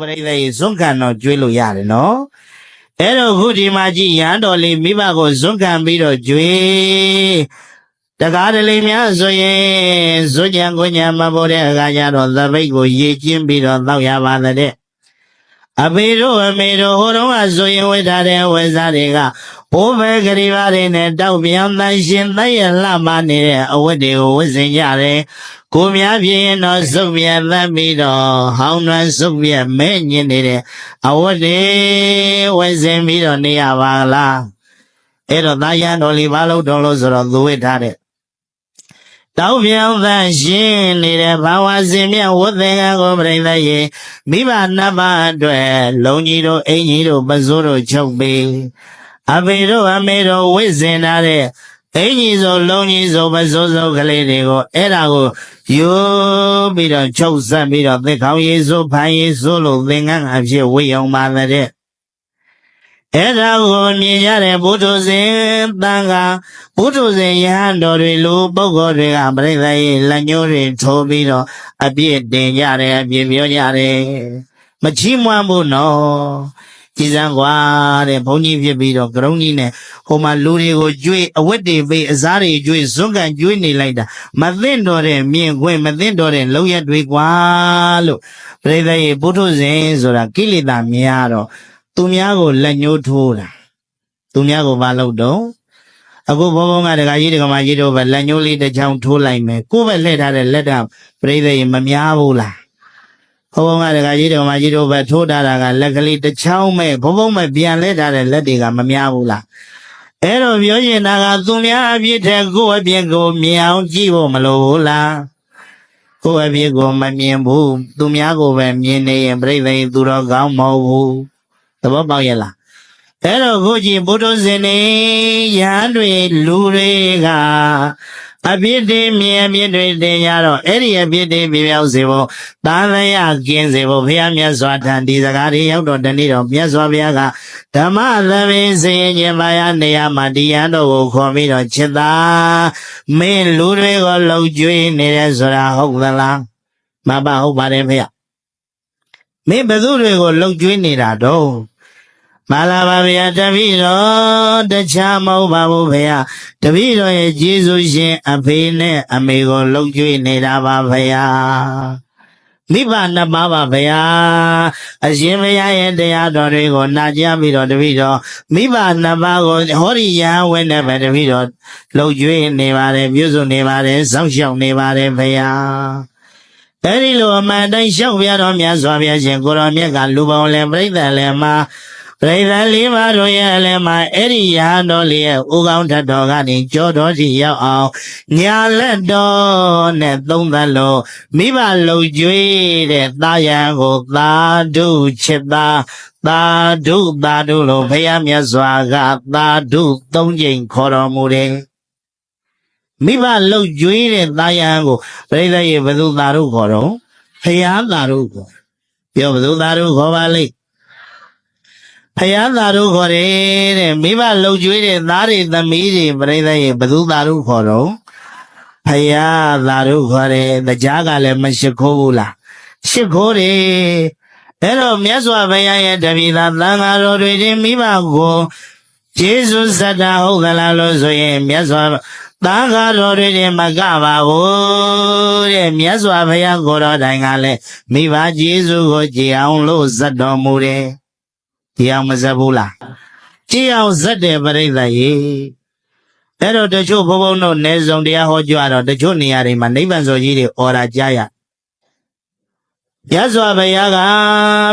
ပရိသတ်ရေဇွန်းခံတော့ကျွေးလို့ရတယ်နော်အဲ့တော့ခုဒီမှာကြည့်ရန်တော်လေးမိဘကိုဇွန်းခံပြီးတော့ကျွေးတကားတလေးများဆိုရင်ဇွတ်ကြံကိုညာမပေါ်တဲ့အခါကျတော့သပိတ်ကိုရေကျင်းပြီးတော့တောက်ရပါတဲ့အဖေတို့အမေတို့ဟိုတုန်းကဆိုရင်ဝိထားတဲ့ဝိစားတွေက ဘိုးဘဲကလေးပါးတွေနဲ့တောက်ပြောင်းတန်ရှင်တည့်ရလှမနေတဲ့အဝတ်တွေကိုဝတ်ဆင်ကြတယ်ကိုများပြင်းရင်တော့စုပ်ပြတ်သတ်ပြီးတော့ဟောင်းနှွမ်းစုပ်ပြတ်မဲ့ညင်နေတဲ့အဝတ်တွေဝတ်ဆင်ပြီးတော့နေရပါလားအဲ့တော့တာယံတော်လေးဘာလို့တော်လို့ဆိုတော့သူဝိထားတဲ့တောက်ပြောင်းသန့်ရှင်နေတဲ့ဘာဝစင်မြတ်ဝတ်သင်္ကန်းကိုပြိဿရေမိဘနှစ်ပါးအတွက်လုံကြီးတို့အင်ကြီးတို့ပစိုးတို့ချုပ်ပေး အဖေတို့အမေတို့ဝိဇင်ထားတဲ့အင်ကြီးဆိုလုံကြီးဆိုပစိုးဆိုကလေးတွေကိုအဲ့ဒါကိုယူပြီးတော့ချုပ်ဆက်ပြီးတော့သစ်ခေါင်းရည်ဆိုဖန်ရည်ဆိုလို့သင်္ကန်းအဖြစ်ဝေယုံပါတဲ့အဲ့ဒါကိုမြင်ကြတဲ့ဘုဒ္ဓဇင်တန်ခါဘုဒ္ဓဇင်ယဟန်တော်တွေလူပုဂ္ဂိုလ်တွေကပြိဿရဲ့လက်ညှိုးတွေထိုးပြီးတော့အပြစ်တင်ကြတယ်အပြစ်ပြောကြတယ်မချီးမွမ်းဘူးနော် ကြည်စံကွာတဲ့ဘုန်းကြီးဖြစ်ပြီးတော့ကရုံးကြီးနဲ့ဟိုမှာလူတွေကိုကြွေးအဝတ်တွေပေးအစားတွေကြွေးဇွတ်ကန်ကြွေးနေလိုက်တာမသိတော့တဲ့မြင်ခွင့်မသိတော့တဲ့လောက်ရက်တွေကွာလို့ပြိဿရဲ့ဘုဒ္ဓဇင်ဆိုတာကိလေသာများတော့သူများကိုလက်ညှိုးထိုးတာသူများကိုမလုပ်တော့အခုဘုံဘုံကတကကြီးတကမကြီးတို့ပဲလက်ညှိုးလေးတစ်ချောင်းထိုးလိုက်မယ်ကိုယ်ပဲလှည့်ထားတဲ့လက်တပြိဿရေမများဘူးလား ဘုံဘုံကတကကြီးတကမကြီးတို့ပဲထိုးထားတာကလက်ကလေးတစ်ချောင်းမဲ့ဘုံဘုံပဲပြန်လှည့်ထားတဲ့လက်တွေကမများဘူးလားအဲ့တော့ပြောရင်တာကသူများအပြစ်တဲ့ကိုယ့်အပြစ်ကိုမြင်အောင်ကြည့်ဖို့မလိုဘူးလားကိုယ့်အပြစ်ကိုမမြင်ဘူးသူများကိုပဲမြင်နေရင်ပြိဿရေသူတော်ကောင်းမဟုတ်ဘူးသဘောပေါက်ရဲ့လားအဲ့တော့ခုကြည့်ဘုဒ္ဓဇင်နေရဟန်းတွေလူတွေက အပြစ်တွေမြင်အပြစ်တွေတင်ကြတော့အဲ့ဒီအပြစ်တွေပြပြောက်စေဖို့သာသယကင်းစေဖို့ဘုရားမြတ်စွာထံဒီစကားတွေရောက်တော့တနေ့တော့မြတ်စွာဘုရားကဓမ္မသဘင်စေခြင်းပါရနေရာမှာတရားတော်ကိုခေါ်ပြီးတော့จิตသာမင်းလူတွေကိုလှုပ်ကြွေးနေတယ်ဆိုတာဟုတ်သလားမပါဟုတ်ပါတယ်ဖေ။မင်းဘယ်သူတွေကိုလှုပ်ကြွေးနေတာတော့ မလာပါဗျာတပည့်တော်တခြားမဟုတ်ပါဘူးဖေဟာတပည့်တော်ရဲ့ကျေးဇူးရှင်အဖေနဲ့အမေကိုလှုပ်ကြွေးနေတာပါဖေဟာမိဘနှစ်ပါးပါဗျာအရှင်ဘုရားရဲ့တရားတော်တွေကိုနာကြားပြီးတော့တပည့်တော်မိဘနှစ်ပါးကိုဟောဒီယဟဝဲနဲ့ပဲတပည့်တော်လှုပ်ကြွေးနေပါတယ်ပြုစုနေပါတယ်စောင့်ရှောက်နေပါတယ်ဗျာအဲ့ဒီလိုအမှန်တိုင်းရှောက်ပြတော်မြတ်စွာဘုရားရှင်ကိုရောမြတ်ကလူပေါင်းလည်းပြိဿလည်းမှာ ပရိသတ်လေးပါးတို့ရဲ့အလဲမှာအဲ့ဒီရဟန်းတော်လေးရဲ့ဥကောင်းထတ်တော်ကနေကြောတော်စီရောက်အောင်ညာလက်တော်နဲ့သုံးသပ်လို့မိဘလုံကျွေးတဲ့တာယံကိုသာဓုချစ်သာသာဓုသာဓုလို့ဘုရားမြတ်စွာကသာဓုသုံးကြိမ်ခေါ်တော်မူတယ်မိဘလုံကျွေးတဲ့တာယံကိုပရိသတ်ရဲ့ဘယ်သူသာဓုခေါ်တော့ဘုရားသာဓုခေါ်ပြောဘယ်သူသာဓုခေါ်ပါလိမ့် ဖယားသားတို့ခေါ်တယ်တဲ့မိဘလှုပ်ကြွေးတဲ့သားတွေသမီးတွေပြိဿရဲ့ဘသူသားတို့ခေါ်တော့ဖယားသားတို့ခေါ်တယ်တရားကလည်းမရှိခိုးဘူးလားရှိခိုးတယ်အဲ့တော့မြတ်စွာဘုရားရဲ့တပိသာသံဃာတော်တွေချင်းမိဘကိုယေရှုဇတ္တဟုတ်ကလားလို့ဆိုရင်မြတ်စွာသံဃာတော်တွေချင်းမကပါဘူးတဲ့မြတ်စွာဘုရားကိုယ်တော်တိုင်ကလည်းမိဘယေရှုကိုကြည်အောင်လို့ဇတ်တော်မူတယ် ဒီအောင်မဇက်ဘူးလားကြည်အောင်ဇက်တယ်ပြိဿရေအဲ့တော့တချို့ဘုံဘုံတို့နေစုံတရားဟောကြတော့တချို့နေရာတွေမှာနိဗ္ဗာန်ဆိုကြီးတွေអော်တာကြားရရသော်ဘုရားက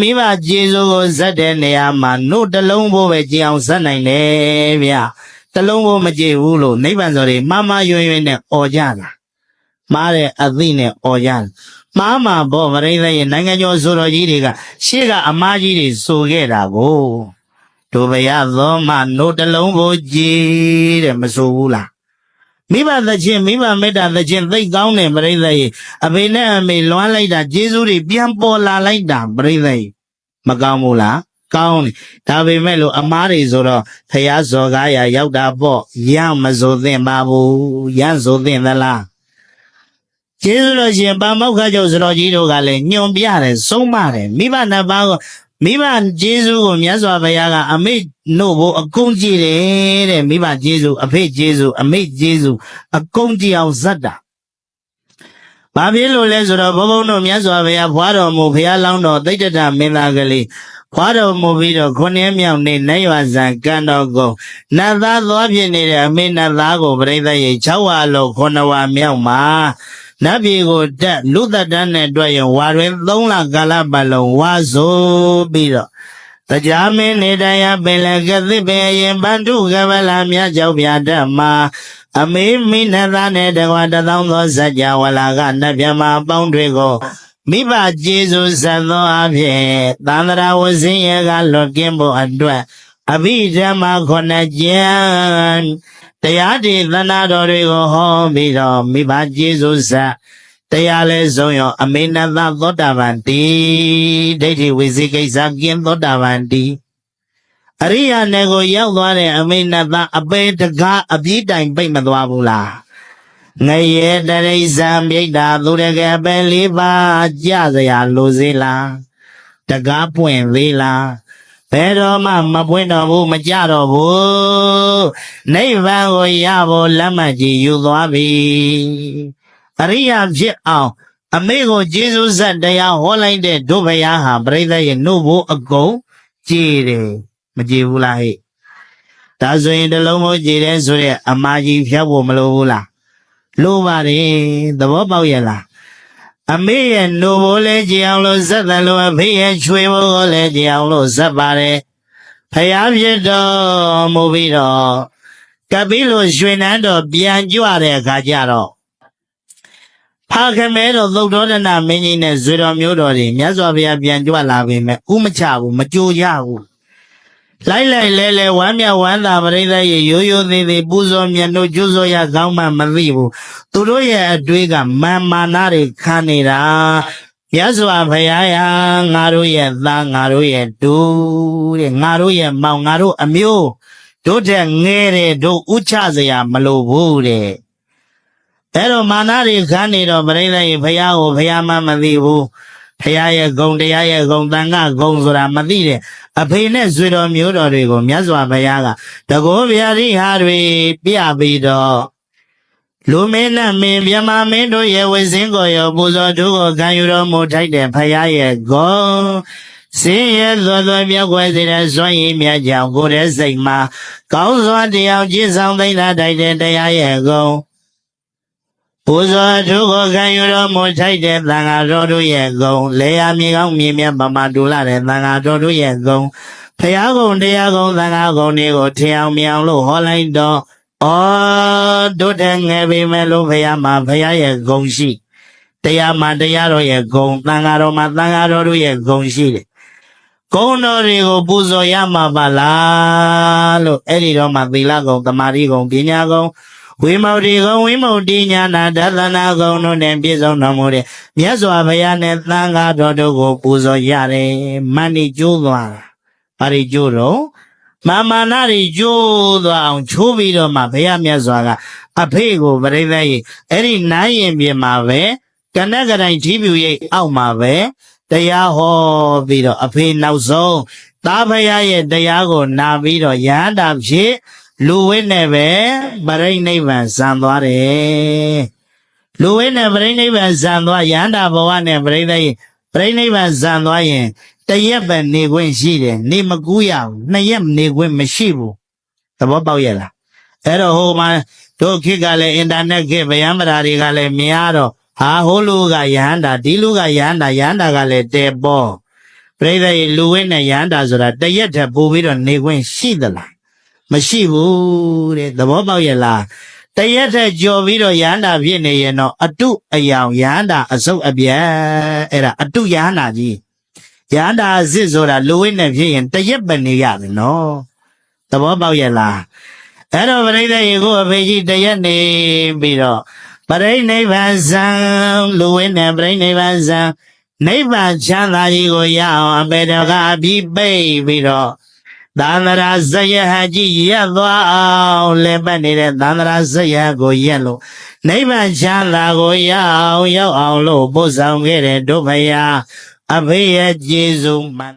မိဘကျေစုကိုဇက်တဲ့နေရာမှာနှုတ်တစ်လုံးဖို့ပဲကြည်အောင်ဇက်နိုင်တယ်ဗျတစ်လုံးဖို့မကြည်ဘူးလို့နိဗ္ဗာန်ဆိုတွေမှားမှားယွင်ယွင်နဲ့អော်ကြတာ မှားတဲ့အသိနဲ့អော်ကြတာမှားမှာပေါ့ဗရိသရဲ့နိုင်ငံကျော်ဆိုတော်ကြီးတွေကရှေ့ကအမားကြီးတွေဆိုခဲ့တာကိုတို့ဘရသောမနို့တလုံးကိုကြည်တဲ့မဆိုဘူးလားမိဘသချင်းမိဘမေတ္တာသချင်းသိတ်ကောင်းတယ်ပရိသတ်ရဲ့အဖေနဲ့အမေလွမ်းလိုက်တာကျေးဇူးတွေပြန်ပေါ်လာလိုက်တာပရိသတ်ရဲ့မကောင်းဘူးလားကောင်းတယ်ဒါပေမဲ့လို့အမားတွေဆိုတော့ဖះဇော်ကားရရောက်တာပေါ့ရမဆိုသင့်ပါဘူးရဆိုသင့်သလား ကျေးဇူးတော်ရှင်ပါမောက္ခကျော်စတော်ကြီးတို့ကလည်းညွန်ပြတယ်ဆုံးမတယ်မိဘနှစ်ပါးကိုမိဘကျေးဇူးကိုမြတ်စွာဘုရားကအမိတ်နို့ဖို့အကုန်ကြည့်တယ်တဲ့မိဘကျေးဇူးအဖေကျေးဇူးအမိတ်ကျေးဇူးအကုန်ကြည့်အောင်ဇတ်တာဘာဖြစ်လို့လဲဆိုတော့ဘုန်းဘုန်းတို့မြတ်စွာဘုရားဖွာတော်မူဘုရားလောင်းတော်တိတ်တတမင်းသားကလေးဖွာတော်မူပြီးတော့ခုနှစ်မြောက်နေ့နိုင်ရွာဇံကံတော်ကုံနတ်သားသွားဖြစ်နေတဲ့အမေနတ်သားကိုပြိဿရေ6ဝါလို့ခုနှစ်ဝါမြောက်မှာ နတ်ပြည်ကိုတက်လူသက်တန်းနဲ့တွေ့ရင်ဝါတွင်3လကာလပတ်လုံးဝါဆိုပြီးတော့တရားမင်းနေတရားပင်လည်းကသစ်ပင်အရင်ပန္တုကဗလာမြတ်ကြောက်ပြတတ်မှာအမေမိနသားနဲ့တကွာတသောင်းသောဇัจ java ဝလာကနတ်မြမအပေါင်းတွေကိုမိဘကျေးဇူးဆက်သောအဖြစ်သန္တရာဝဇင်းရဲ့ကလွတ်ကင်းဖို့အတွက်အဘိဓမ္မာခုနှစ်ကျမ်း တရားတည်သနာတော်တွေကိုဟောပြီးတော့မိဘကျေးဇူးဆက်တရားလဲဆုံးရောအမေနသသောတာပန်တိဒိဋ္ဌိဝိသိကိစ္စကင်းသောတာပန်တိအရိယာနယ်ကိုရောက်သွားတဲ့အမေနသအပေတကားအပြည့်တိုင်ပိတ်မသွားဘူးလားငရေတရိစ္ဆာန်မြိတ်တာသူတကယ်ပဲလေးပါကြစရာလိုစေလားတကားပွင့်သေးလား ဘယ်တော့မှမပွင့်တော့ဘူးမကြတော့ဘူးနိဗ္ဗာန်ကိုရဖို့လက်မှတ်ကြီးယူသွားပြီအရိယာဖြစ်အောင်အမေကိုကျေးဇူးဆက်တရားဟောလိုက်တဲ့ဒုဗယာဟာပြိဿရဲ့နှုတ်ဖို့အကုန်ကြည်တယ်မကြည်ဘူးလားဟဲ့ဒါဆိုရင်တစ်လုံးမကြည်တယ်ဆိုတဲ့အမာကြီးဖြောက်ဖို့မလိုဘူးလားလိုပါတယ်သဘောပေါက်ရဲ့လား အမေရဲ့နှုတ်ဖို့လဲကြည်အောင်လို့ဇက်တယ်လို့အဖေရဲ့ချွေဖို့ကိုလဲကြည်အောင်လို့ဇက်ပါတယ်ဖယားဖြစ်တော်မူပြီးတော့ကပ်ပြီးလို့ရွှေနန်းတော်ပြန်ကြွတဲ့အခါကျတော့ဖာခမဲတော်သုတ်တော်ဒနာမင်းကြီးနဲ့ဇွေတော်မျိုးတော်တွေမြတ်စွာဘုရားပြန်ကြွလာပြီမဲ့ဥမချဘူးမကြိုကြဘူး လိုက်လိုက်လဲလဲဝမ်းမြောက်ဝမ်းသာပရိသတ်ရဲ့ရိုးရိုးသေးသေးပူဇော်မြတ်တို့ကျိုးစောရကောင်းမှမသိဘူးသူတို့ရဲ့အတွေးကမာမာနာတွေခံနေတာမြတ်စွာဘုရားယာငါတို့ရဲ့သားငါတို့ရဲ့ဒူတဲ့ငါတို့ရဲ့မောင်ငါတို့အမျိုးတို့တဲ့ငဲတဲ့တို့ဥချစရာမလိုဘူးတဲ့အဲ့တော့မာနတွေခန်းနေတော့ပြိဿရေဘုရားကိုဘုရားမှမသိဘူး ဘုရားရဲ့ဂုံတရားရဲ့ဂုံတန်ခဂုံဆိုတာမသိတဲ့အဖေနဲ့ဇွေတော်မျိုးတော်တွေကိုမြတ်စွာဘုရားကတကောဗျာတိဟာတွေပြပြီးတော့လူမင်းနဲ့မင်းမြမမင်းတို့ရဲ့ဝိစင်းကိုရောပူဇော်တို့ကိုခံယူတော်မူထိုက်တဲ့ဘုရားရဲ့ဂုံစင်းရဲ့သွသွပြောက်ွယ်စေတဲ့စွန့်ရည်မြတ်ကြောင့်ကိုယ်ရဲ့စိတ်မှာကောင်းစွာတရားကျင့်ဆောင်သိမ့်တာတိုက်တဲ့တရားရဲ့ဂုံ ပူဇော်ထုကိုခံယူတော်မူထိုက်တဲ့သံဃာတော်တို့ရဲ့ဂုံလေယာမြေကောင်းမြေမြတ်ပမာတူလာတဲ့သံဃာတော်တို့ရဲ့ဂုံဖရာဂုံတရားဂုံသံဃာဂုံတွေကိုထင်အောင်မြောင်လို့ဟောလိုက်တော့ဩတို့တဲ့ငယ်ပေမဲ့လို့ဖရာမှာဖရာရဲ့ဂုံရှိတရားမှာတရားတော်ရဲ့ဂုံသံဃာတော်မှာသံဃာတော်တို့ရဲ့ဂုံရှိတယ်ဂုံတော်တွေကိုပူဇော်ရမှာပါလားလို့အဲ့ဒီတော့မှသီလဂုံသမာဓိဂုံပညာဂုံ ဝိမု ക്തി ကုံဝိမု ക്തി ညာနာဒသနာကုံတို့နဲ့ပြည့်စုံတော်မူတဲ့မြတ်စွာဘုရားနဲ့သံဃာတော်တို့ကိုပူဇော်ရတယ်မန္တိကျိုးသွားတာဘာတွေကျိုးတော့မာမာနာတွေကျိုးသွားအောင်ချိုးပြီးတော့မှဘုရားမြတ်စွာကအဖေကိုပြိဿရေအဲ့ဒီနိုင်ရင်ပြင်မှာပဲကနကတိုင်ထီးပြူရိပ်အောက်မှာပဲတရားဟောပြီးတော့အဖေနောက်ဆုံးသားဖရာရဲ့တရားကိုနာပြီးတော့ရဟန္တာဖြစ် လူဝိနဲ့ပဲပရိနိဗ္ဗာန်ဇံသွားတယ်လူဝိနဲ့ပရိနိဗ္ဗာန်ဇံသွားရဟန္တာဘဝနဲ့ပရိသေပရိနိဗ္ဗာန်ဇံသွားရင်တရက်ပဲနေခွင့်ရှိတယ်နေမကူးရဘူးနှစ်ရက်နေခွင့်မရှိဘူးသဘောပေါက်ရဲ့လားအဲ့တော့ဟိုမှာတို့ခေတ်ကလည်းအင်တာနက်ခေတ်ဗျံပရာတွေကလည်းမြင်ရတော့ဟာဟိုလူကယဟန္တာဒီလူကယဟန္တာယဟန္တာကလည်းတဲပေါ်ပရိသေလူဝိနဲ့ယဟန္တာဆိုတာတရက်တည်းပို့ပြီးတော့နေခွင့်ရှိသလား မရှိဘူးတဲ့သဘောပေါက်ရဲ့လားတရက်ထက်ကြော်ပြီးတော့ရဟန္တာဖြစ်နေရင်တော့အတုအယောင်ရဟန္တာအစုပ်အပြဲအဲ့ဒါအတုရဟန္တာကြီးရဟန္တာအစစ်ဆိုတာလူဝိနဲ့ဖြစ်ရင်တရက်ပဲနေရတယ်နော်သဘောပေါက်ရဲ့လားအဲ့တော့ပရိသေရေကိုအဖေကြီးတရက်နေပြီးတော့ပရိနိဗ္ဗာန်ဇံလူဝိနဲ့ပရိနိဗ္ဗာန်ဇံနိဗ္ဗာန်ချမ်းသာကြီးကိုရအောင်အပေတော်ကအပြီးပိတ်ပြီးတော့ သန္တရာဇယဟကြီးရက်သွားအောင်လဲပတ်နေတဲ့သန္တရာဇယကိုရက်လို့နိဗ္ဗာန်ချမ်းသာကိုရအောင်ရောက်အောင်လို့ပို့ဆောင်ခဲ့တဲ့ဒုဗယာအဖေရဲ့ကျေးဇူးမှန်